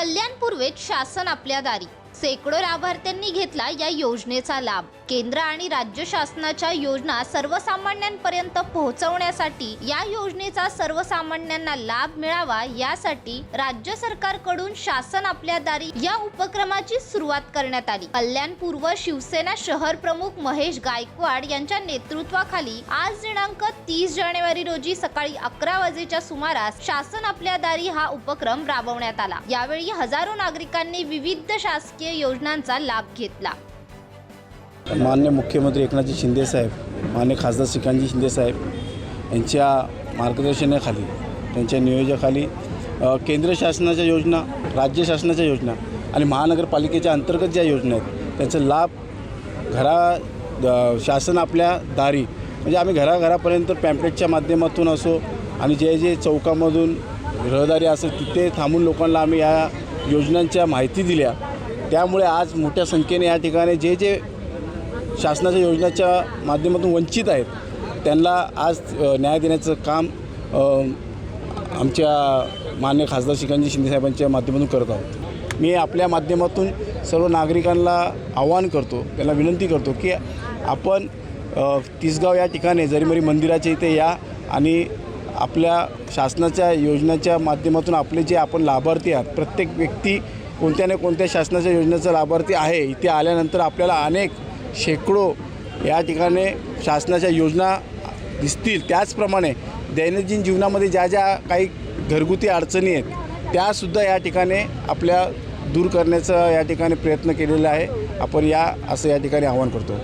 कल्याण पूर्वेत शासन आपल्या दारी. शेकडो लाभार्थ्यांनी घेतला या योजनेचा लाभ. केंद्र आणि राज्य शासनाच्या योजना सर्वसामान्यांपर्यंत पोहोचवण्यासाठी या योजनेचा सर्वसामान्यांना लाभ मिळावा यासाठी राज्य सरकारकडून शासन आपल्या दारी या उपक्रमाची सुरुवात करण्यात आली. कल्याण पूर्व शिवसेना शहर प्रमुख महेश गायकवाड यांच्या नेतृत्वाखाली आज दिनांक तीस जानेवारी रोजी सकाळी अकरा वाजेच्या सुमारास शासन आपल्या दारी हा उपक्रम राबवण्यात आला. यावेळी हजारो नागरिकांनी विविध शासकीय योजनांचा लाभ घेतला. मान्य मुख्यमंत्री एकनाथजी शिंदेसाहेब मान्य खासदार श्रीकांतजी शिंदेसाहेब यांच्या मार्गदर्शनाखाली त्यांच्या नियोजनाखाली केंद्र शासनाच्या योजना राज्य शासनाच्या योजना आणि महानगरपालिकेच्या अंतर्गत ज्या योजना आहेत त्यांचा लाभ घरा द- शासन आपल्या दारी म्हणजे आम्ही घराघरापर्यंत पॅम्पलेटच्या माध्यमातून असो आणि जे जे चौकामधून रहदारी असेल तिथे थांबून लोकांना आम्ही या योजनांच्या माहिती दिल्या. त्यामुळे आज मोठ्या संख्येने या ठिकाणी जे जे शासनाच्या योजनेच्या माध्यमातून वंचित आहेत. त्यांना आज न्याय देण्याचं काम आमच्या मान्य खासदार शिकांजी शिंदेसाहेबांच्या माध्यमातून करत आहोत. मी आपल्या माध्यमातून सर्व नागरिकांना आवाहन करतो त्यांना विनंती करतो की आपण तिसगाव या ठिकाणी जरीमरी मंदिराच्या इथे या आणि आपल्या शासनाच्या योजनेच्या माध्यमातून आपले जे आपण लाभार्थी आहात प्रत्येक व्यक्ती कोणत्या ना कोणत्या शासनाच्या योजनेचा लाभार्थी आहे इथे आल्यानंतर आपल्याला अनेक शेकडो या ठिकाणी शासनाच्या योजना दिसतील. त्याचप्रमाणे दैनंदिन जीवनामध्ये ज्या ज्या काही घरगुती अडचणी आहेत त्यासुद्धा या ठिकाणी आपल्या दूर करण्याचा या ठिकाणी प्रयत्न केलेला आहे. आपण या असं या ठिकाणी आवाहन करतो.